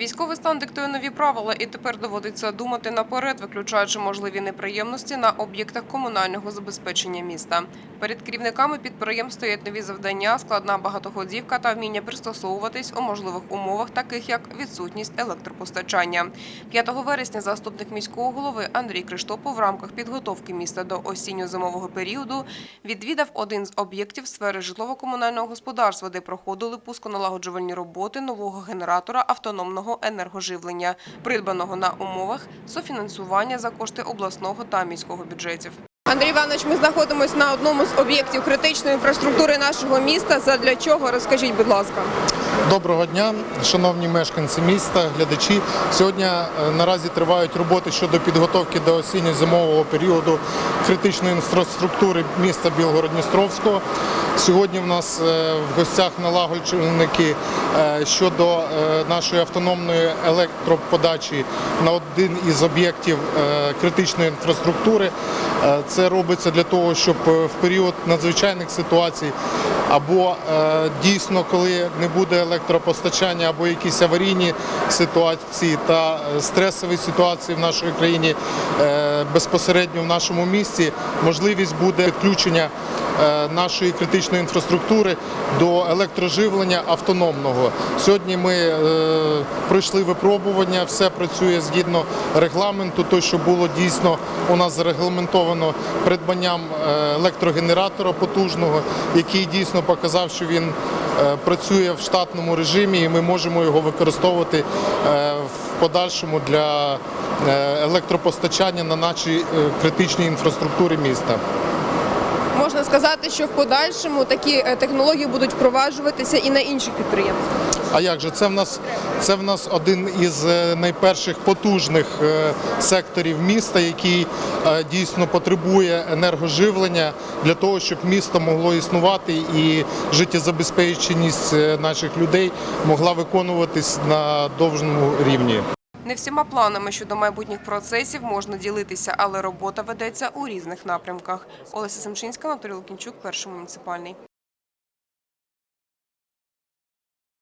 Військовий стан диктує нові правила, і тепер доводиться думати наперед, виключаючи можливі неприємності на об'єктах комунального забезпечення міста. Перед керівниками підприємств стоять нові завдання, складна багатоходівка та вміння пристосовуватись у можливих умовах, таких як відсутність електропостачання. 5 вересня заступник міського голови Андрій Криштопов в рамках підготовки міста до осінньо-зимового періоду відвідав один з об'єктів сфери житлово-комунального господарства, де проходили пусконалагоджувальні роботи нового генератора автономного енергоживлення, придбаного на умовах софінансування за кошти обласного та міського бюджетів. Андрій Іванович, ми знаходимося на одному з об'єктів критичної інфраструктури нашого міста. Задля чого розкажіть, будь ласка. Доброго дня, шановні мешканці міста, глядачі. Сьогодні е, наразі тривають роботи щодо підготовки до осінньо-зимового періоду критичної інфраструктури міста Білгород-Дністровського. Сьогодні в нас е, в гостях налагоджувальники е, щодо нашої автономної електроподачі на один із об'єктів критичної інфраструктури. Це робиться для того, щоб в період надзвичайних ситуацій або дійсно, коли не буде електропостачання, або якісь аварійні ситуації та е, стресові ситуації в нашій країні е, безпосередньо в нашому місті, можливість буде підключення е, нашої критичної інфраструктури до електроживлення автономного. Сьогодні ми пройшли випробування, все працює згідно регламенту. То, що було дійсно у нас зарегламентовано придбанням електрогенератора потужного, який дійсно показав, що він працює в штатному режимі, і ми можемо його використовувати е, в подальшому для е, електропостачання на нашій е, критичній інфраструктурі міста. Можна сказати, що в подальшому такі е, технології будуть впроваджуватися і на інших підприємствах. А як же це в нас це в нас один із е, найперших потужних е, секторів міста, який дійсно потребує енергоживлення для того, щоб місто могло існувати і життєзабезпеченість наших людей могла виконуватись на довжному рівні. Не всіма планами щодо майбутніх процесів можна ділитися, але робота ведеться у різних напрямках. Олеся Семчинська, Анатолій Лукінчук, перший муніципальний.